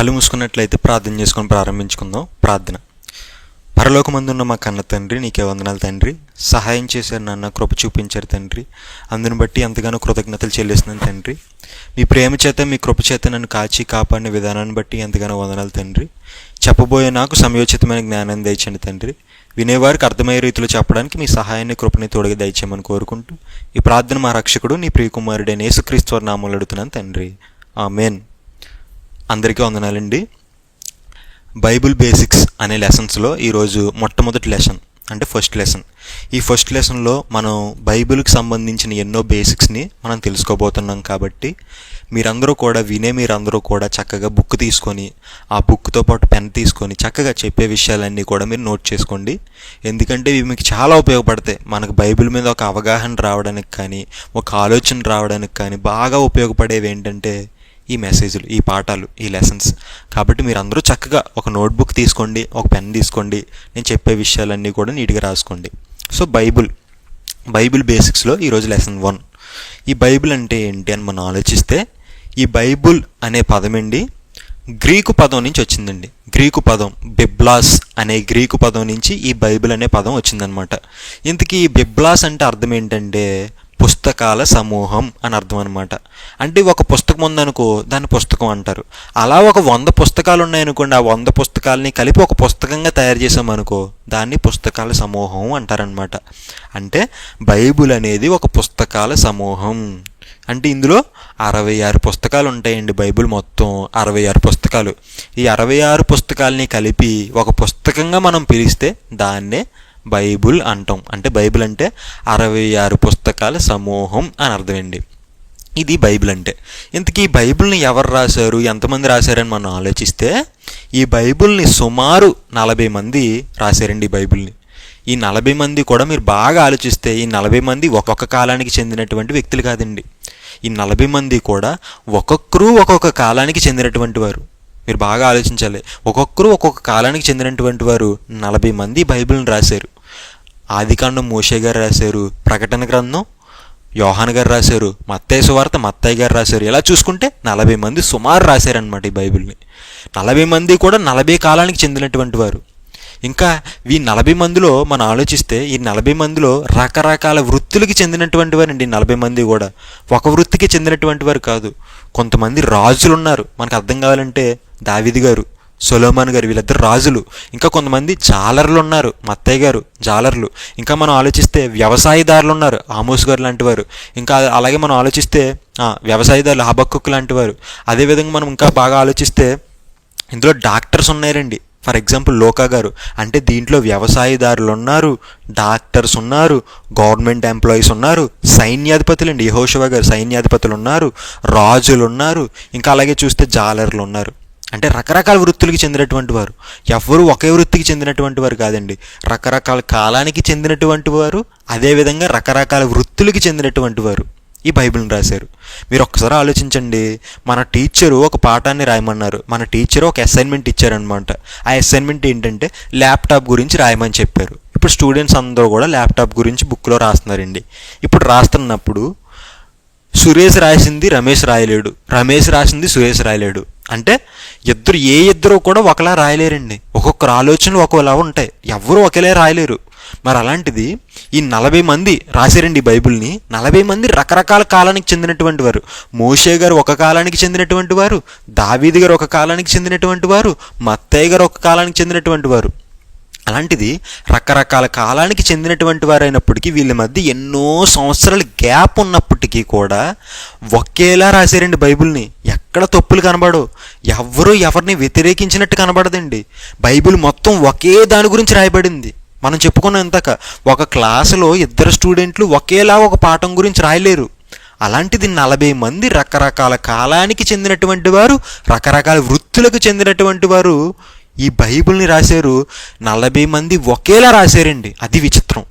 కళ్ళు మూసుకున్నట్లయితే ప్రార్థన చేసుకొని ప్రారంభించుకుందాం. ప్రార్థన. పరలోకమందున్న మా కన్న తండ్రి నీకే వందనాలు తండ్రి. సహాయం చేశారు నాన్న కృప చూపించారు తండ్రి. అందుని బట్టి ఎంతగానో కృతజ్ఞతలు చెల్లిస్తున్నాను తండ్రి. మీ ప్రేమ చేత మీ కృప చేత నన్ను కాచి కాపాడిన విధానాన్ని బట్టి ఎంతగానో వందనాలు తండ్రి. చెప్పబోయే నాకు సమయోచితమైన జ్ఞానాన్ని దయచండి తండ్రి. వినేవారికి అర్థమయ్యే రీతిలో చెప్పడానికి మీ సహాయాన్ని కృపని తోడుగా దయచేయమని కోరుకుంటూ ఈ ప్రార్థన మా రక్షకుడు నీ ప్రియకుమారుడైన యేసుక్రీస్తు వారి నామంలో అడుగుతున్నాను తండ్రి. ఆమెన్. అందరికీ వందనాలండి. బైబిల్ బేసిక్స్ అనే లెసన్స్లో ఈరోజు మొట్టమొదటి లెసన్ అంటే ఫస్ట్ లెసన్. ఈ ఫస్ట్ లెసన్లో మనం బైబిల్కి సంబంధించిన ఎన్నో బేసిక్స్ని మనం తెలుసుకోబోతున్నాం కాబట్టి మీరందరూ కూడా వినే మీరందరూ కూడా చక్కగా బుక్ తీసుకొని ఆ బుక్తో పాటు పెన్ తీసుకొని చక్కగా చెప్పే విషయాలన్నీ కూడా మీరు నోట్ చేసుకోండి. ఎందుకంటే ఇవి మీకు చాలా ఉపయోగపడతాయి. మనకు బైబిల్ మీద ఒక అవగాహన రావడానికి కానీ ఒక ఆలోచన రావడానికి కానీ బాగా ఉపయోగపడేవి ఏంటంటే ఈ మెసేజ్లు ఈ పాఠాలు ఈ లెసన్స్ కాబట్టి మీరు అందరూ చక్కగా ఒక నోట్బుక్ తీసుకోండి ఒక పెన్ తీసుకోండి నేను చెప్పే విషయాలన్నీ కూడా నీట్గా రాసుకోండి. సో బైబుల్ బైబిల్ బేసిక్స్లో ఈరోజు లెసన్ వన్ ఈ బైబిల్ అంటే ఏంటి అని మనం ఆలోచిస్తే ఈ బైబుల్ అనే పదం అండి గ్రీకు పదం నుంచి వచ్చిందండి. గ్రీకు పదం బిబ్లాస్ అనే గ్రీకు పదం నుంచి ఈ బైబిల్ అనే పదం వచ్చిందనమాట ఇంతకీ ఈ బిబ్లాస్ అంటే అర్థం ఏంటంటే పుస్తకాల సమూహం అని అర్థం అనమాట అంటే ఒక పుస్తకం ఉందనుకో దాన్ని పుస్తకం అంటారు. అలా ఒక వంద పుస్తకాలు ఉన్నాయనుకోండి ఆ వంద పుస్తకాలని కలిపి ఒక పుస్తకంగా తయారు చేసామనుకో దాన్ని పుస్తకాల సమూహం అంటారనమాట అంటే బైబుల్ అనేది ఒక పుస్తకాల సమూహం. అంటే ఇందులో అరవై ఆరు పుస్తకాలు ఉంటాయండి బైబిల్ మొత్తం అరవై ఆరు పుస్తకాలు. ఈ అరవై ఆరు పుస్తకాలని కలిపి ఒక పుస్తకంగా మనం పిలిస్తే దాన్నే బైబుల్ అంటాం. అంటే బైబిల్ అంటే అరవై ఆరు పుస్తకాల సమూహం అని అర్థమండి. ఇది బైబిల్ అంటే. ఇంతకీ ఈ బైబిల్ని ఎవరు రాశారు? ఎంతమంది రాశారని మనం ఆలోచిస్తే ఈ బైబిల్ని సుమారు నలభై మంది రాశారండి ఈ బైబిల్ని. ఈ నలభై మంది కూడా మీరు బాగా ఆలోచిస్తే ఈ నలభై మంది ఒక్కొక్క కాలానికి చెందినటువంటి వ్యక్తులు కాదండి. ఈ నలభై మంది కూడా ఒక్కొక్కరు ఒక్కొక్క కాలానికి చెందినటువంటి వారు. మీరు బాగా ఆలోచించాలి. ఒక్కొక్కరు ఒక్కొక్క కాలానికి చెందినటువంటి వారు నలభై మంది బైబిల్ని రాశారు. ఆదికాండం మోషే గారు రాశారు ప్రకటన గ్రంథం యోహాన్ గారు రాశారు మత్తయ్య సువార్త మత్తయ్య గారు రాశారు. ఇలా చూసుకుంటే నలభై మంది సుమారు రాశారనమాట ఈ బైబిల్ని. నలభై మంది కూడా నలభై కాలానికి చెందినటువంటి వారు. ఇంకా ఈ నలభై మందిలో మనం ఆలోచిస్తే ఈ నలభై మందిలో రకరకాల వృత్తులకి చెందినటువంటి వారండి నలభై మంది కూడా. ఒక వృత్తికి చెందినటువంటి వారు కాదు. కొంతమంది రాజులు ఉన్నారు మనకు అర్థం కావాలంటే దావిది గారు సొలోమాన్ గారు వీళ్ళిద్దరు రాజులు. ఇంకా కొంతమంది జాలర్లు ఉన్నారు మత్తయ్య గారు జాలర్లు. ఇంకా మనం ఆలోచిస్తే వ్యవసాయదారులు ఉన్నారు. ఆమోస్ గారు లాంటి వారు. ఇంకా అలాగే మనం ఆలోచిస్తే వ్యవసాయదారులు హబక్కుక్ లాంటి వారు. అదేవిధంగా మనం ఇంకా బాగా ఆలోచిస్తే ఇందులో డాక్టర్స్ ఉన్నారండి. ఫర్ ఎగ్జాంపుల్ లోకా గారు అంటే దీంట్లో వ్యవసాయదారులు ఉన్నారు డాక్టర్స్ ఉన్నారు గవర్నమెంట్ ఎంప్లాయీస్ ఉన్నారు సైన్యాధిపతులు అండి యహోషవ గారు సైన్యాధిపతులు ఉన్నారు రాజులు ఉన్నారు ఇంకా అలాగే చూస్తే జాలర్లు ఉన్నారు. అంటే రకరకాల వృత్తులకి చెందినటువంటి వారు. ఎవరు ఒకే వృత్తికి చెందినటువంటి వారు కాదండి. రకరకాల కాలానికి చెందినటువంటి వారు అదేవిధంగా రకరకాల వృత్తులకి చెందినటువంటి వారు. ఈ బైబిల్ని రాశారు. మీరు ఒక్కసారి ఆలోచించండి మన టీచరు ఒక పాఠాన్ని రాయమన్నారు. మన టీచరు ఒక అసైన్మెంట్ ఇచ్చారనమాట ఆ అసైన్మెంట్ ఏంటంటే ల్యాప్టాప్ గురించి రాయమని చెప్పారు. ఇప్పుడు స్టూడెంట్స్ అందరూ కూడా ల్యాప్టాప్ గురించి బుక్లో రాస్తున్నారండి. ఇప్పుడు రాస్తున్నప్పుడు సురేష్ రాసింది రమేష్ రాయలేడు. రమేష్ రాసింది సురేష్ రాయలేడు. అంటే ఇద్దరు ఏ ఇద్దరు కూడా ఒకలా రాయలేరండి. ఒక్కొక్కరు ఆలోచనలు ఒకలా ఉంటాయి. ఎవరు ఒకేలా రాయలేరు. మరి అలాంటిది ఈ నలభై మంది రాశారండి బైబిల్ని నలభై మంది రకరకాల కాలానికి చెందినటువంటి వారు. మోషే గారు ఒక కాలానికి చెందినటువంటి వారు దావీది గారు ఒక కాలానికి చెందినటువంటి వారు మత్తయ్య గారు ఒక కాలానికి చెందినటువంటి వారు. అలాంటిది రకరకాల కాలానికి చెందినటువంటి వారైనప్పటికీ వీళ్ళ మధ్య ఎన్నో సంవత్సరాల గ్యాప్ ఉన్నప్పటికీ కూడా ఒకేలా రాశారండి బైబిల్ని. ఎక్కడ తప్పులు కనబడవు. ఎవరు ఎవరిని వ్యతిరేకించినట్టు కనబడదండి. బైబిల్ మొత్తం ఒకే దాని గురించి రాయబడింది. మనం చెప్పుకున్నంతక ఇంతక ఒక క్లాసులో ఇద్దరు స్టూడెంట్లు ఒకేలా ఒక పాఠం గురించి రాయలేరు. అలాంటిది నలభై మంది రకరకాల కాలానికి చెందినటువంటి వారు రకరకాల వృత్తులకు చెందినటువంటి వారు ఈ బైబిల్ని రాశారు. నలభై మంది ఒకేలా రాశారండి. అది విచిత్రం.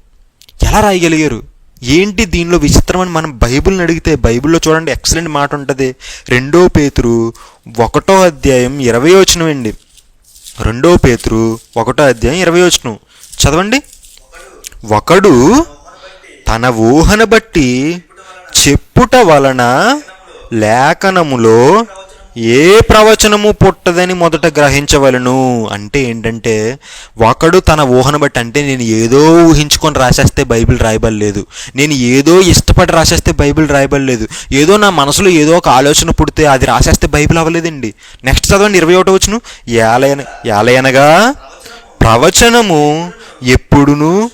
ఎలా రాయగలిగారు? ఏంటి దీనిలో విచిత్రం అని మనం బైబిల్ని అడిగితే బైబిల్లో చూడండి ఎక్సలెంట్ మాట ఉంటుంది. రెండో పేతురు ఒకటో అధ్యాయం ఇరవై వచనం అండి. రెండో పేతురు ఒకటో అధ్యాయం ఇరవై వచనం. చదవండి. ఒకడు తన ఊహను బట్టి చెప్పుట వలన లేఖనములో ఏ ప్రవచనము పుట్టదని మొదట గ్రహించవలను. అంటే ఏంటంటే ఒకడు తన ఊహను బట్టి అంటే నేను ఏదో ఊహించుకొని రాసేస్తే బైబిల్ రాయబడలేదు. నేను ఏదో ఇష్టపడి రాసేస్తే బైబిల్ రాయబడలేదు. ఏదో నా మనసులో ఏదో ఒక ఆలోచన పుడితే అది రాసేస్తే బైబిల్ అవ్వలేదండి. నెక్స్ట్ చదవండి ఇరవై ఒకటో వచ్చును ఏలయన ఏలయనగా ప్రవచనము ఎప్పుడును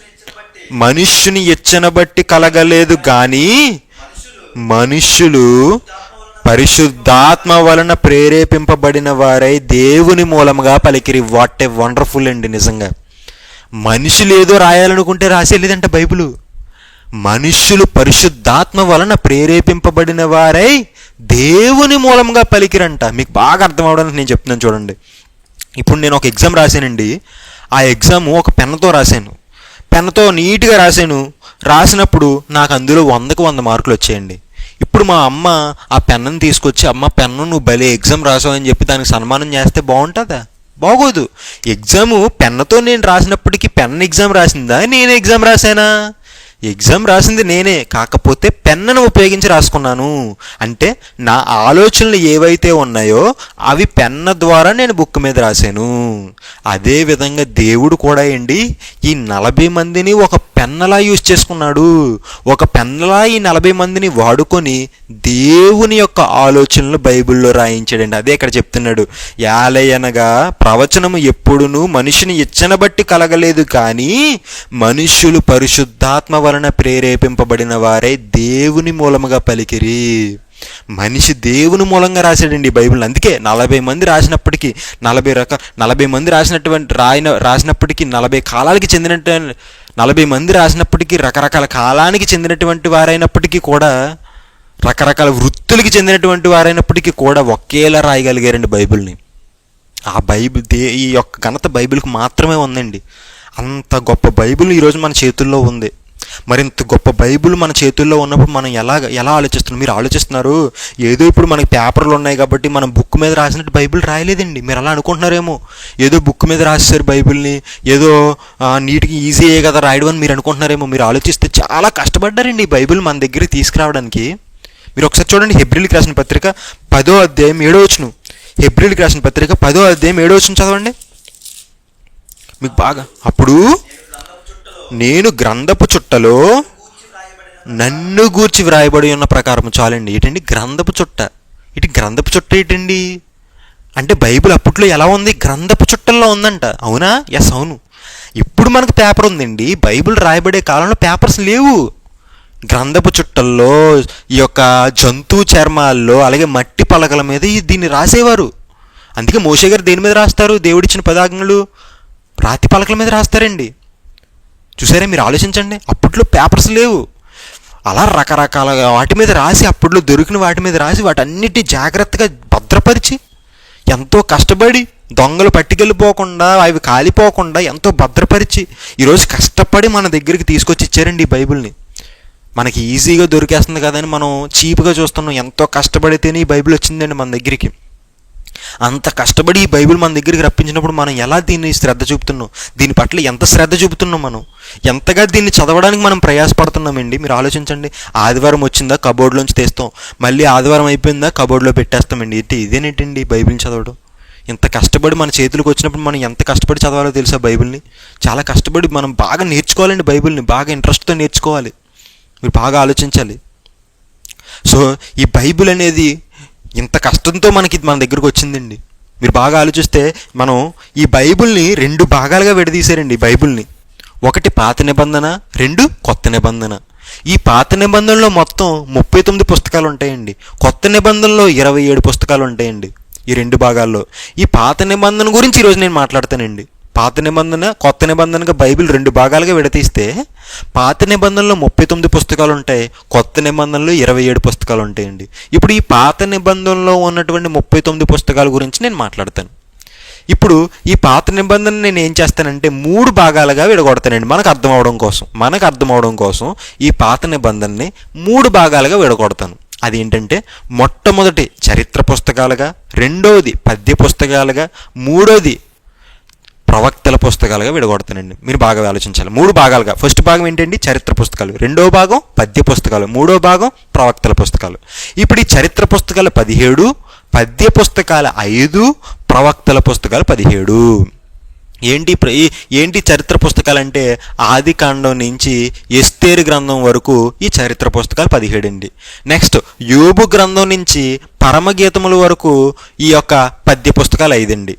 మనుష్యుని ఇచ్చన బట్టి కలగలేదు కానీ మనుష్యులు పరిశుద్ధాత్మ వలన ప్రేరేపింపబడిన వారై దేవుని మూలముగా పలికిరి. వాట్ ఏ వండర్ఫుల్ అండి నిజంగా. మనుషులు ఏదో రాయాలనుకుంటే రాసేలేదంట బైబిల్. మనుష్యులు పరిశుద్ధాత్మ వలన ప్రేరేపింపబడిన వారై దేవుని మూలంగా పలికిరంట. మీకు బాగా అర్థం అవడానికి నేను చెప్తున్నాను చూడండి. ఇప్పుడు నేను ఒక ఎగ్జామ్ రాశానండి. ఆ ఎగ్జామ్ ఒక పెన్నుతో రాశాను. పెన్నుతో నీట్గా రాశాను. రాసినప్పుడు నాకు అందులో వందకు వంద మార్కులు వచ్చాయండి. ఇప్పుడు మా అమ్మ ఆ పెన్నుని తీసుకొచ్చి అమ్మ పెన్ను నువ్వు భలే ఎగ్జామ్ రాసావు అని చెప్పి దానికి సన్మానం చేస్తే బాగుంటుందా? బాగోదు. ఎగ్జాము పెన్నుతో నేను రాసినప్పటికీ పెన్ ఎగ్జామ్ రాసిందా? నేను ఎగ్జామ్ రాసానా ఎగ్జామ్ రాసింది నేనే కాకపోతే పెన్నును ఉపయోగించి రాసుకున్నాను. అంటే నా ఆలోచనలు ఏవైతే ఉన్నాయో అవి పెన్న ద్వారా నేను బుక్ మీద రాశాను. అదే విధంగా దేవుడు కూడా అండి ఈ నలభై మందిని ఒక పెన్నలా యూజ్ చేసుకున్నాడు. ఒక పెన్నలా ఈ నలభై మందిని వాడుకొని దేవుని యొక్క ఆలోచనలు బైబిల్లో రాయించాడండి. అదే ఇక్కడ చెప్తున్నాడు. యాలయనగా ప్రవచనము ఎప్పుడును మనిషిని ఇచ్చనబట్టి కలగలేదు కానీ మనుష్యులు పరిశుద్ధాత్మ వలన ప్రేరేపింపబడిన వారే దేవుని మూలముగా పలికిరి. మనిషి దేవుని మూలంగా రాశాడండి బైబిల్. అందుకే నలభై మంది రాసినప్పటికీ నలభై రక నలభై మంది రాసినటువంటి రాయిన రాసినప్పటికీ నలభై కాలాలకి చెందినట్టు నలభై మంది రాసినప్పటికీ రకరకాల కాలానికి చెందినటువంటి వారైనప్పటికీ కూడా రకరకాల వృత్తులకి చెందినటువంటి వారైనప్పటికీ కూడా ఒకేలా రాయగలిగారండి బైబిల్ని. ఆ బైబిల్ దే ఈ యొక్క ఘనత బైబిల్కి మాత్రమే ఉందండి. అంత గొప్ప బైబిల్ ఈరోజు మన చేతుల్లో ఉంది. మరింత గొప్ప బైబిల్ మన చేతుల్లో ఉన్నప్పుడు మనం ఎలా ఎలా ఆలోచిస్తున్నాం? మీరు ఆలోచిస్తున్నారు ఏదో ఇప్పుడు మనకి పేపర్లు ఉన్నాయి కాబట్టి మనం బుక్ మీద రాసినట్టు బైబిల్ రాయలేదండి. మీరు అలా అనుకుంటున్నారేమో? ఏదో బుక్ మీద రాసేసారు బైబిల్ని ఏదో నీట్గా నీటికి ఈజీ అయ్యే కదా రాయడం అని మీరు అనుకుంటున్నారేమో? మీరు ఆలోచిస్తే చాలా కష్టపడ్డారండి ఈ బైబిల్ మన దగ్గర తీసుకురావడానికి. మీరు ఒకసారి చూడండి హెబ్రిల్కి రాసిన పత్రిక పదో అధ్యాయం ఏడో వచ్చును హెబ్రిల్కి రాసిన పత్రిక పదో అధ్యాయం ఏడో వచ్చును చదవండి. మీకు బాగా అప్పుడు నేను గ్రంథపు చుట్టలో నన్ను గూర్చి వ్రాయబడి ఉన్న ప్రకారం చాలండి. ఏంటండి? గ్రంథపు చుట్ట. ఇటు గ్రంథపు చుట్ట ఏంటండి? అంటే బైబిల్ అప్పట్లో ఎలా ఉంది? గ్రంథపు చుట్టల్లో ఉందంట. అవునా? ఎస్ అవును. ఇప్పుడు మనకు పేపర్ ఉందండి. బైబిల్ రాయబడే కాలంలో పేపర్స్ లేవు. గ్రంథపు చుట్టల్లో ఈ యొక్క జంతు చర్మాల్లో అలాగే మట్టి పలకల మీద దీన్ని రాసేవారు. అందుకే మోషే గారు దేని మీద రాస్తారు? దేవుడిచ్చిన పదాజ్ఞలు రాతి పలకల మీద రాస్తారండి. చూసారా మీరు ఆలోచించండి. అప్పట్లో పేపర్స్ లేవు. అలా రకరకాల వాటి మీద రాసి అప్పట్లో దొరికిన వాటి మీద రాసి వాటన్నిటి జాగ్రత్తగా భద్రపరిచి ఎంతో కష్టపడి దొంగలు పట్టుకెళ్ళిపోకుండా అవి కాలిపోకుండా ఎంతో భద్రపరిచి ఈరోజు కష్టపడి మన దగ్గరికి తీసుకొచ్చి ఇచ్చారండి ఈ బైబిల్ని. మనకి ఈజీగా దొరికేస్తుంది కదని మనం చీప్గా చూస్తున్నాం ఎంతో కష్టపడితేనే ఈ బైబిల్ వచ్చిందండి మన దగ్గరికి. అంత కష్టపడి ఈ బైబిల్ మన దగ్గరికి రప్పించినప్పుడు మనం ఎలా దీన్ని శ్రద్ధ చూపుతున్నాం? దీని పట్ల ఎంత శ్రద్ధ చూపుతున్నాం మనం? ఎంతగా దీన్ని చదవడానికి మనం ప్రయాసపడుతున్నామండి? మీరు ఆలోచించండి. ఆదివారం వచ్చిందా? కబోర్డ్లోంచి తీస్తాం. మళ్ళీ ఆదివారం అయిపోయిందా? కబోర్డ్లో పెట్టేస్తామండి. ఇది ఇదేనేటండి బైబిల్ని చదవడం? ఇంత కష్టపడి మన చేతులకు వచ్చినప్పుడు మనం ఎంత కష్టపడి చదవాలో తెలుసా బైబిల్ని? చాలా కష్టపడి మనం బాగా నేర్చుకోవాలండి బైబిల్ని. బాగా ఇంట్రెస్ట్తో నేర్చుకోవాలి. మీరు బాగా ఆలోచించాలి. సో ఈ బైబిల్ అనేది ఇంత కష్టంతో మనకి మన దగ్గరకు వచ్చిందండి. మీరు బాగా ఆలోచిస్తే మనం ఈ బైబుల్ని రెండు భాగాలుగా విడదీశారండి బైబుల్ని బైబిల్ని. ఒకటి పాత నిబంధన రెండు కొత్త నిబంధన. ఈ పాత నిబంధనలో మొత్తం ముప్పై తొమ్మిది పుస్తకాలు ఉంటాయండి. కొత్త నిబంధనలో ఇరవై ఏడు పుస్తకాలు ఉంటాయండి ఈ రెండు భాగాల్లో. ఈ పాత నిబంధన గురించి ఈరోజు నేను మాట్లాడతానండి. పాత నిబంధన కొత్త నిబంధనగా బైబిల్ రెండు భాగాలుగా విడతీస్తే పాత నిబంధనలో ముప్పై తొమ్మిది పుస్తకాలు ఉంటాయి కొత్త నిబంధనలో ఇరవై ఏడు పుస్తకాలు ఉంటాయండి ఇప్పుడు ఈ పాత నిబంధనలో ఉన్నటువంటి ముప్పై తొమ్మిది పుస్తకాల గురించి నేను మాట్లాడతాను. ఇప్పుడు ఈ పాత నిబంధన నేను ఏం చేస్తానంటే మూడు భాగాలుగా విడగొడతానండి. మనకు అర్థం అవడం కోసం మనకు అర్థం అవడం కోసం ఈ పాత నిబంధనని మూడు భాగాలుగా విడగొడతాను. అదేంటంటే మొట్టమొదటి చరిత్ర పుస్తకాలుగా రెండవది పద్య పుస్తకాలుగా మూడోది ప్రవక్తల పుస్తకాలుగా విడగొడతానండి. మీరు బాగా ఆలోచించాలి. మూడు భాగాలుగా. ఫస్ట్ భాగం ఏంటండి? చరిత్ర పుస్తకాలు. రెండో భాగం పద్య పుస్తకాలు. మూడో భాగం ప్రవక్తల పుస్తకాలు. ఇప్పుడు ఈ చరిత్ర పుస్తకాలు పదిహేడు పద్య పుస్తకాలు ఐదు ప్రవక్తల పుస్తకాలు పదిహేడు. ఏంటి ఈ- ఏంటి చరిత్ర పుస్తకాలు అంటే ఆది కాండం నుంచి ఎస్తేరు గ్రంథం వరకు ఈ చరిత్ర పుస్తకాలు పదిహేడు అండి నెక్స్ట్ యోబు గ్రంథం నుంచి పరమగీతముల వరకు ఈ యొక్క పద్య పుస్తకాలు ఐదండి.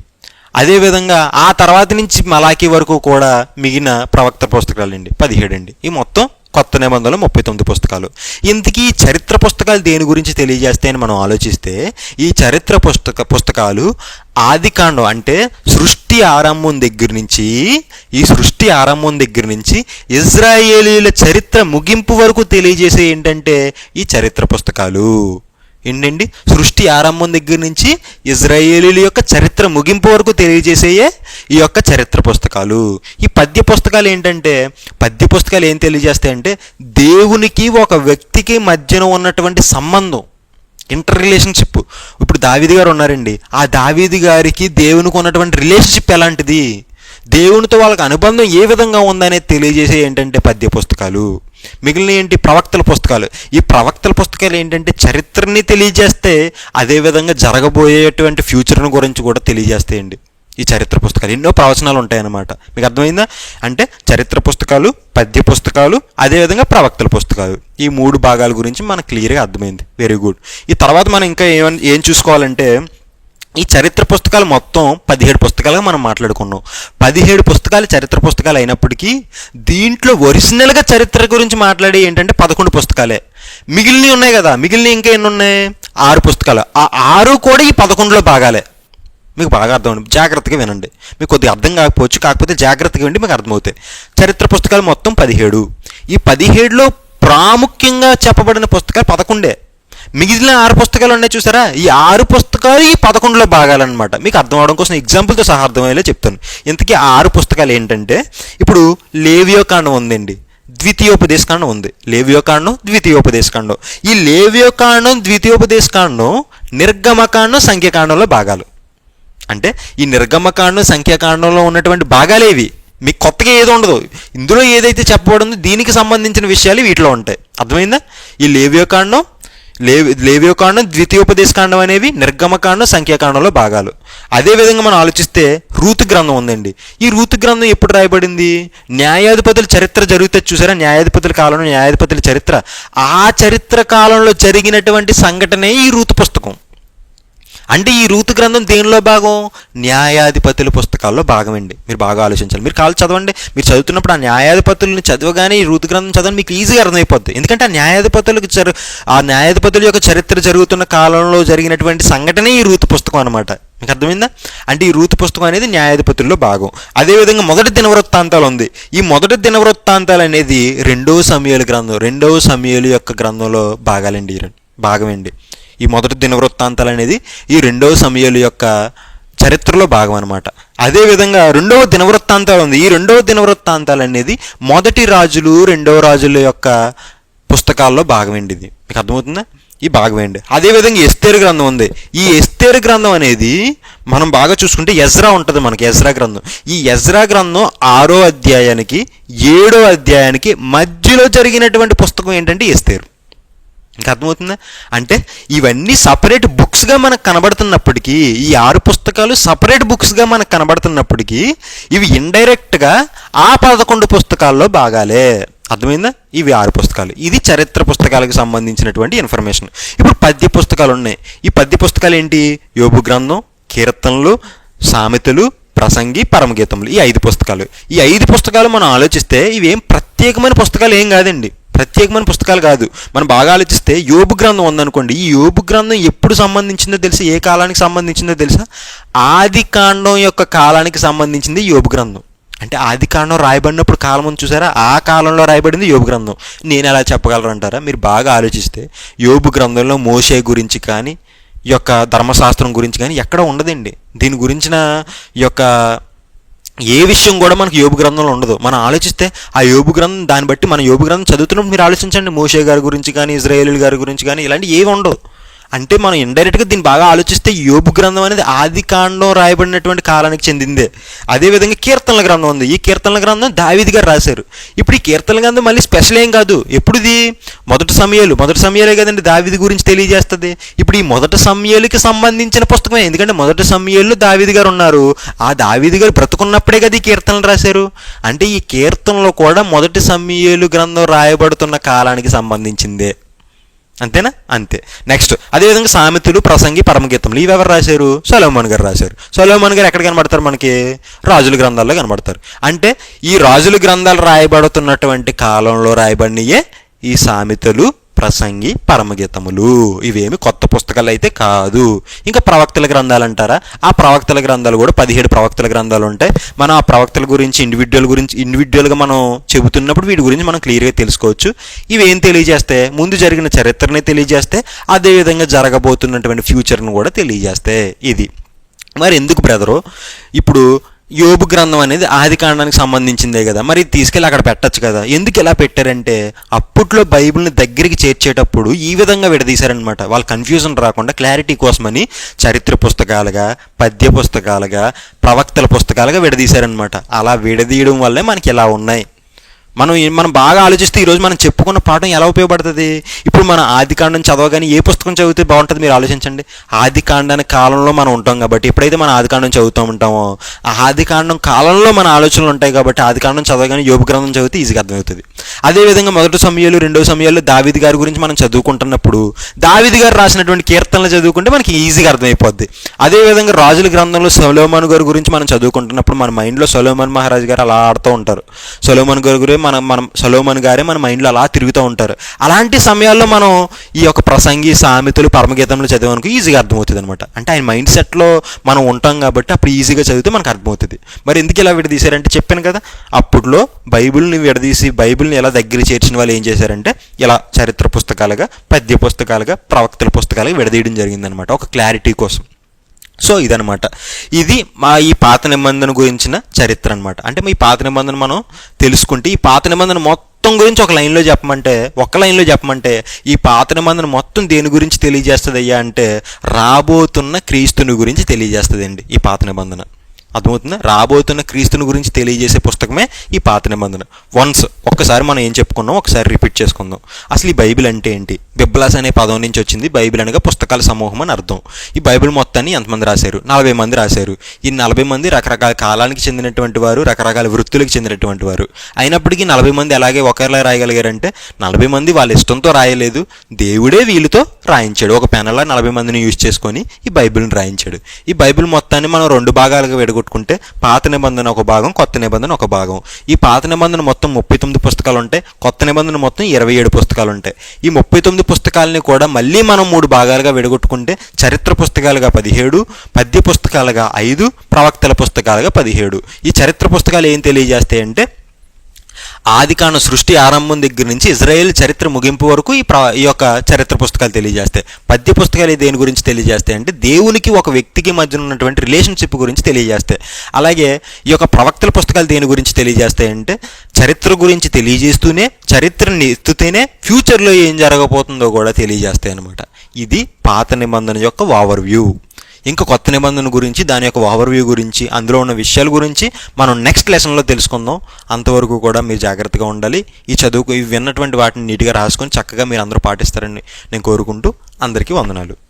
అదేవిధంగా ఆ తర్వాత నుంచి మలాకీ వరకు కూడా మిగిలిన ప్రవక్త పుస్తకాలు అండి పదిహేడు అండి. ఈ మొత్తం కొత్త నిబంధనలు ముప్పై తొమ్మిది పుస్తకాలు. ఇంతకీ ఈ చరిత్ర పుస్తకాలు దేని గురించి తెలియజేస్తే అని మనం ఆలోచిస్తే ఈ చరిత్ర పుస్తక పుస్తకాలు ఆదికాండం అంటే సృష్టి ఆరంభం దగ్గర నుంచి ఈ సృష్టి ఆరంభం దగ్గర నుంచి ఇజ్రాయేలీల చరిత్ర ముగింపు వరకు తెలియజేసే ఏంటంటే ఈ చరిత్ర పుస్తకాలు. ఏంటండి సృష్టి ఆరంభం దగ్గర నుంచి ఇజ్రాయేలీల యొక్క చరిత్ర ముగింపు వరకు తెలియజేసేయే ఈ యొక్క చరిత్ర పుస్తకాలు. ఈ పద్య పుస్తకాలు ఏంటంటే పద్య పుస్తకాలు ఏం తెలియజేస్తాయంటే దేవునికి ఒక వ్యక్తికి మధ్యన ఉన్నటువంటి సంబంధం ఇంటర్ రిలేషన్షిప్ ఇప్పుడు దావీది గారు ఉన్నారండి. ఆ దావీది గారికి దేవునికి ఉన్నటువంటి రిలేషన్షిప్ ఎలాంటిది? దేవునితో వాళ్ళకి అనుబంధం ఏ విధంగా ఉందనేది తెలియజేసే ఏంటంటే పద్య పుస్తకాలు. మిగిలిన ఏంటి ప్రవక్తల పుస్తకాలు? ఈ ప్రవక్తల పుస్తకాలు ఏంటంటే చరిత్రని తెలియజేస్తే అదేవిధంగా జరగబోయేటువంటి ఫ్యూచర్ని గురించి కూడా తెలియజేస్తాయండి ఈ చరిత్ర పుస్తకాలు. ఎన్నో ప్రవచనాలు ఉంటాయన్నమాట. మీకు అర్థమైందా? అంటే చరిత్ర పుస్తకాలు పద్య పుస్తకాలు అదేవిధంగా ప్రవక్తల పుస్తకాలు. ఈ మూడు భాగాల గురించి మనకు క్లియర్గా అర్థమైంది. Very good. ఈ తర్వాత మనం ఇంకా ఏమన్ ఏం చూసుకోవాలంటే ఈ చరిత్ర పుస్తకాలు మొత్తం పదిహేడు పుస్తకాలుగా మనం మాట్లాడుకున్నాం. పదిహేడు పుస్తకాలు చరిత్ర పుస్తకాలు అయినప్పటికీ దీంట్లో ఒరిజినల్గా చరిత్ర గురించి మాట్లాడే ఏంటంటే పదకొండు పుస్తకాలే. మిగిలినవి ఉన్నాయి కదా మిగిలిన ఇంకా ఎన్ని ఉన్నాయి? ఆరు పుస్తకాలు. ఆ ఆరు కూడా ఈ పదకొండులో భాగాలే. మీకు బాగా అర్థం జాగ్రత్తగా వినండి. మీకు కొద్దిగా అర్థం కాకపోవచ్చు కాకపోతే జాగ్రత్తగా విండి మీకు అర్థమవుతాయి. చరిత్ర పుస్తకాలు మొత్తం పదిహేడు. ఈ పదిహేడులో ప్రాముఖ్యంగా చెప్పబడిన పుస్తకాలు పదకొండే. మిగిలిన ఆరు పుస్తకాలు ఉన్నాయి చూసారా? ఈ ఆరు పుస్తకాలు ఈ పదకొండులో భాగాలన్నమాట. మీకు అర్థం అవడం కోసం ఎగ్జాంపుల్తో సహా అర్థమయ్యేలా చెప్తాను. ఇంతకీ ఆ ఆరు పుస్తకాలు ఏంటంటే ఇప్పుడు లేవియోకాండం ఉందండి. ద్వితీయోపదేశకాండం ఉంది. లేవ్యోకాండం ద్వితీయోపదేశకాండం. ఈ లేవ్యోకాండం ద్వితీయోపదేశకాండం నిర్గమకాండం సంఖ్యకాండంలో భాగాలు. అంటే ఈ నిర్గమకాండం సంఖ్యాకాండంలో ఉన్నటువంటి భాగాలేవి మీకు కొత్తగా ఏదో ఉండదు. ఇందులో ఏదైతే చెప్పబడిందో దీనికి సంబంధించిన విషయాలు వీటిలో ఉంటాయి. అర్థమైందా? ఈ లేవ్యోకాండం లేవి లేవ్యోకాండం ద్వితీయోపదేశకాండం అనేవి నిర్గమకాండం సంఖ్యాకాండంలో భాగాలు. అదేవిధంగా మనం ఆలోచిస్తే రూతు గ్రంథం ఉందండి. ఈ రూతు గ్రంథం ఎప్పుడు రాయబడింది? న్యాయాధిపతుల చరిత్ర జరిగితే చూసారా? న్యాయాధిపతుల కాలంలో న్యాయాధిపతుల చరిత్ర. ఆ చరిత్ర కాలంలో జరిగినటువంటి సంఘటనే ఈ రూతు పుస్తకం. అంటే ఈ రూతు గ్రంథం దేనిలో భాగం? న్యాయాధిపతుల పుస్తకాల్లో భాగం అండి మీరు బాగా ఆలోచించాలి. మీరు కాలు చదవండి. మీరు చదువుతున్నప్పుడు ఆ న్యాయాధిపతుల్ని చదవగానే ఈ రూతు గ్రంథం చదవని మీకు ఈజీగా అర్థమైపోద్ది. ఎందుకంటే ఆ న్యాయాధిపతులకు చరి ఆ న్యాయాధిపతుల యొక్క చరిత్ర జరుగుతున్న కాలంలో జరిగినటువంటి సంఘటనే ఈ రూతు పుస్తకం అనమాట మీకు అర్థమైందా? అంటే ఈ రూతు పుస్తకం అనేది న్యాయాధిపతుల్లో భాగం. అదేవిధంగా మొదటి దినవృత్తాంతాలు ఉంది. ఈ మొదటి దినవృత్తాంతాలు అనేది రెండవ సమయాల గ్రంథం రెండవ సమయాల యొక్క గ్రంథంలో భాగాలండి. ఈ రెండు భాగమండి. ఈ మొదటి దినవృత్తాంతాలు అనేది ఈ రెండవ సమయాల యొక్క చరిత్రలో భాగం అనమాట అదేవిధంగా రెండవ దినవృత్తాంతాలు ఉంది. ఈ రెండవ దినవృత్తాంతాలు అనేది మొదటి రాజులు రెండవ రాజుల యొక్క పుస్తకాల్లో భాగమండి ఇది మీకు అర్థమవుతుందా? ఈ భాగమేండి అదేవిధంగా ఎస్తేరు గ్రంథం ఉంది. ఈ ఎస్తేరు గ్రంథం అనేది మనం బాగా చూసుకుంటే ఎజ్రా ఉంటుంది మనకి ఎజ్రా గ్రంథం. ఈ ఎజ్రా గ్రంథం ఆరో అధ్యాయానికి ఏడో అధ్యాయానికి మధ్యలో జరిగినటువంటి పుస్తకం ఏంటంటే ఎస్తేరు. ఇంకా అర్థమవుతుందా? అంటే ఇవన్నీ సపరేట్ బుక్స్గా మనకు కనబడుతున్నప్పటికీ ఈ ఆరు పుస్తకాలు సపరేట్ బుక్స్గా మనకు కనబడుతున్నప్పటికీ ఇవి ఇండైరెక్ట్గా ఆ పదకొండు పుస్తకాల్లో భాగాలే. అర్థమైందా? ఇవి ఆరు పుస్తకాలు. ఇది చరిత్ర పుస్తకాలకు సంబంధించినటువంటి ఇన్ఫర్మేషన్ ఇప్పుడు పద్య పుస్తకాలు ఉన్నాయి. ఈ పద్య పుస్తకాలు ఏంటి? యోగు గ్రంథం కీర్తనలు సామెతలు ప్రసంగి పరమగీతములు. ఈ ఐదు పుస్తకాలు. ఈ ఐదు పుస్తకాలు మనం ఆలోచిస్తే ఇవేం ప్రత్యేకమైన పుస్తకాలు ఏం కాదండి. ప్రత్యేకమైన పుస్తకాలు కాదు. మనం బాగా ఆలోచిస్తే యోబు గ్రంథం ఉందనుకోండి. ఈ యోబు గ్రంథం ఎప్పుడు సంబంధించిందో తెలుసా? ఏ కాలానికి సంబంధించిందో తెలుసా? ఆది కాండం యొక్క కాలానికి సంబంధించింది యోబు గ్రంథం. అంటే ఆది కాండం రాయబడినప్పుడు కాలం ఉంది చూసారా? ఆ కాలంలో రాయబడింది యోబు గ్రంథం. నేను ఎలా చెప్పగలరు అంటారా? మీరు బాగా ఆలోచిస్తే యోబు గ్రంథంలో మోషే గురించి కానీ యొక్క ధర్మశాస్త్రం గురించి కానీ ఎక్కడ ఉండదండి. దీని గురించిన యొక్క ఏ విషయం కూడా మనకు యోగు గ్రంథంలో ఉండదు. మనం ఆలోచిస్తే ఆ యోగు గ్రంథం దాన్ని బట్టి మన యోగు గ్రంథం చదువుతున్నప్పుడు మీరు ఆలోచించండి. మోషే గారి గురించి కానీ ఇజ్రాయేల్ గారి గురించి కానీ ఇలాంటి ఏవి ఉండవు. అంటే మనం ఇండైరెక్ట్గా దీన్ని బాగా ఆలోచిస్తే యోబు గ్రంథం అనేది ఆది కాండం రాయబడినటువంటి కాలానికి చెందిందే. అదేవిధంగా కీర్తనల గ్రంథం ఉంది. ఈ కీర్తనల గ్రంథం దావిది గారు రాశారు. ఇప్పుడు ఈ కీర్తనల గ్రంథం మళ్ళీ స్పెషల్ ఏం కాదు. ఎప్పుడుది? మొదటి సమయాలు. మొదటి సమయాలే కదండి దావిది గురించి తెలియజేస్తుంది. ఇప్పుడు ఈ మొదటి సమయాలకి సంబంధించిన పుస్తకమే. ఎందుకంటే మొదటి సమయాల్లో దావిది గారు ఉన్నారు. ఆ దావిది గారు బ్రతుకున్నప్పుడే కదా ఈ కీర్తనలు రాశారు. అంటే ఈ కీర్తనలో కూడా మొదటి సమయాలు గ్రంథం రాయబడుతున్న కాలానికి సంబంధించిందే. అంతేనా? అంతే. నెక్స్ట్ అదేవిధంగా సామెతలు ప్రసంగి పరమగీతములు ఇవి ఎవరు రాశారు? సొలోమోన్ గారు రాశారు. సొలోమోన్ గారు ఎక్కడ కనబడతారు మనకి? రాజుల గ్రంథాల్లో కనబడతారు. అంటే ఈ రాజుల గ్రంథాలు రాయబడుతున్నటువంటి కాలంలో రాయబడినయే ఈ సామెతలు. ప్రసంగి పరమగీతములు. ఇవేమి కొత్త పుస్తకాలు అయితే కాదు. ఇంకా ప్రవక్తల గ్రంథాలు అంటారా ఆ ప్రవక్తల గ్రంథాలు కూడా పదిహేడు ప్రవక్తల గ్రంథాలు ఉంటాయి మనం ఆ ప్రవక్తల గురించి ఇండివిజువల్ గురించి ఇండివిజువల్గా మనం చెబుతున్నప్పుడు వీటి గురించి మనం క్లియర్గా తెలుసుకోవచ్చు. ఇవేం తెలియజేస్తే? ముందు జరిగిన చరిత్రని తెలియజేస్తే అదేవిధంగా జరగబోతున్నటువంటి ఫ్యూచర్ను కూడా తెలియజేస్తే ఇది. మరి ఎందుకు బ్రదరు? ఇప్పుడు యోబు గ్రంథం అనేది ఆది కాండానికి సంబంధించిందే కదా. మరి తీసుకెళ్ళి అక్కడ పెట్టచ్చు కదా. ఎందుకు ఇలా పెట్టారంటే అప్పట్లో బైబిల్ని దగ్గరికి చేర్చేటప్పుడు ఈ విధంగా విడదీశారనమాట వాళ్ళ కన్ఫ్యూజన్ రాకుండా క్లారిటీ కోసమని చరిత్ర పుస్తకాలుగా పద్య పుస్తకాలుగా ప్రవక్తల పుస్తకాలుగా విడదీశారనమాట అలా విడదీయడం వల్లే మనకి ఇలా ఉన్నాయి. మనం మనం బాగా ఆలోచిస్తే ఈరోజు మనం చెప్పుకున్న పాఠం ఎలా ఉపయోగపడుతుంది? ఇప్పుడు మన ఆదికాండం చదవగానే ఏ పుస్తకం చదివితే బాగుంటుంది మీరు ఆలోచించండి. ఆదికాండాన్ని కాలంలో మనం ఉంటాం కాబట్టి ఎప్పుడైతే మనం ఆదికాండం చదువుతూ ఉంటామో ఆ ఆదికాండం కాలంలో మన ఆలోచనలు ఉంటాయి కాబట్టి ఆదికాండం చదవగానే యోగ గ్రంథం చదివితే ఈజీగా అర్థమవుతుంది. అదేవిధంగా మొదటి సమయాలు రెండవ సమయాల్లో దావిది గారి గురించి మనం చదువుకుంటున్నప్పుడు దావిది గారు రాసినటువంటి కీర్తనలు చదువుకుంటే మనకి ఈజీగా అర్థమైపోద్ది. అదేవిధంగా రాజుల గ్రంథంలో సొలోమాన్ గారి గురించి మనం చదువుకుంటున్నప్పుడు మన మైండ్లో సొలోమాన్ మహారాజు గారు అలా ఆడుతూ ఉంటారు. సొలోమాన్ గారి గురించి మనం మనం సలోమన్ గారే మన మైండ్లో అలా తిరుగుతూ ఉంటారు. అలాంటి సమయాల్లో మనం ఈ యొక్క ప్రసంగి సామెతలు పరమగీతంలో చదివానికి ఈజీగా అర్థమవుతుంది అనమాట అంటే ఆయన మైండ్ సెట్లో మనం ఉంటాం కాబట్టి అప్పుడు ఈజీగా చదివితే మనకు అర్థమవుతుంది. మరి ఎందుకు ఇలా విడదీశారంటే చెప్పాను కదా అప్పుడులో బైబిల్ని విడదీసి బైబిల్ని ఎలా దగ్గర చేర్చిన వాళ్ళు ఏం చేశారంటే ఇలా చరిత్ర పుస్తకాలుగా పద్య పుస్తకాలుగా ప్రవక్తల పుస్తకాలుగా విడదీయడం జరిగిందనమాట ఒక క్లారిటీ కోసం. సో ఇదనమాట ఇది మా ఈ పాత నిబంధన గురించిన చరిత్ర అనమాట అంటే ఈ పాత నిబంధన మనం తెలుసుకుంటే ఈ పాత నిబంధన మొత్తం గురించి ఒక లైన్లో చెప్పమంటే ఒక లైన్లో చెప్పమంటే ఈ పాత నిబంధన మొత్తం దేని గురించి తెలియజేస్తుంది అయ్యా అంటే రాబోతున్న క్రీస్తుని గురించి తెలియజేస్తుందండి ఈ పాత నిబంధన. అర్థమవుతుందా? రాబోతున్న క్రీస్తుని గురించి తెలియజేసే పుస్తకమే ఈ పాత నిబంధన. వన్స్ ఒక్కసారి మనం ఏం చెప్పుకున్నాం? ఒకసారి రిపీట్ చేసుకుందాం. అసలు ఈ బైబిల్ అంటే ఏంటి? బిబ్లాస్ అనే పదం నుంచి వచ్చింది. బైబిల్ అనగా పుస్తకాల సమూహం అని అర్థం. ఈ బైబిల్ మొత్తాన్ని ఎంతమంది రాశారు? నలభై మంది రాశారు. ఈ నలభై మంది రకరకాల కాలానికి చెందినటువంటి వారు రకరకాల వృత్తులకు చెందినటువంటి వారు. అయినప్పటికీ నలభై మంది అలాగే ఒకరిలా రాయగలిగారంటే నలభై మంది వాళ్ళ ఇష్టంతో రాయలేదు. దేవుడే వీళ్ళతో రాయించాడు. ఒక పెనలా నలభై మందిని యూజ్ చేసుకొని ఈ బైబిల్ని రాయించాడు. ఈ బైబిల్ మొత్తాన్ని మనం రెండు భాగాలుగా విడగొట్టుకుంటే పాత నిబంధన ఒక భాగం కొత్త నిబంధన ఒక భాగం. ఈ పాత నిబంధన మొత్తం ముప్పై తొమ్మిది పుస్తకాలు ఉంటాయి కొత్త నిబంధన మొత్తం ఇరవై ఏడు పుస్తకాలు ఉంటాయి ఈ ముప్పై తొమ్మిది పుస్తకాలని కూడా మళ్ళీ మనం మూడు భాగాలుగా విడగొట్టుకుంటే చరిత్ర పుస్తకాలుగా పదిహేడు పద్య పుస్తకాలుగా ఐదు ప్రవక్తల పుస్తకాలుగా పదిహేడు. ఈ చరిత్ర పుస్తకాలు ఏం తెలియజేస్తాయంటే ఆదికాను సృష్టి ఆరంభం దగ్గర నుంచి ఇజ్రాయేల్ చరిత్ర ముగింపు వరకు ఈ ప్రా ఈ యొక్క చరిత్ర పుస్తకాలు తెలియజేస్తాయి. పద్య పుస్తకాలు దేని గురించి తెలియజేస్తాయి అంటే దేవునికి ఒక వ్యక్తికి మధ్య ఉన్నటువంటి రిలేషన్షిప్ గురించి తెలియజేస్తాయి. అలాగే ఈ యొక్క ప్రవక్తల పుస్తకాలు దేని గురించి తెలియజేస్తాయి అంటే చరిత్ర గురించి తెలియజేస్తూనే చరిత్రని ఎత్తుతేనే ఫ్యూచర్లో ఏం జరగబోతుందో కూడా తెలియజేస్తాయి అనమాట ఇది పాత నిబంధన యొక్క ఓవర్ వ్యూ ఇంకా కొత్త నిబంధన గురించి దాని యొక్క ఓవర్వ్యూ గురించి అందులో ఉన్న విషయాల గురించి మనం నెక్స్ట్ లెసన్లో తెలుసుకుందాం. అంతవరకు కూడా మీరు జాగ్రత్తగా ఉండాలి. ఈ చదువుకు ఇవి విన్నటువంటి వాటిని నీట్గా రాసుకొని చక్కగా మీరు అందరూ పాటిస్తారని నేను కోరుకుంటూ అందరికీ వందనాలు.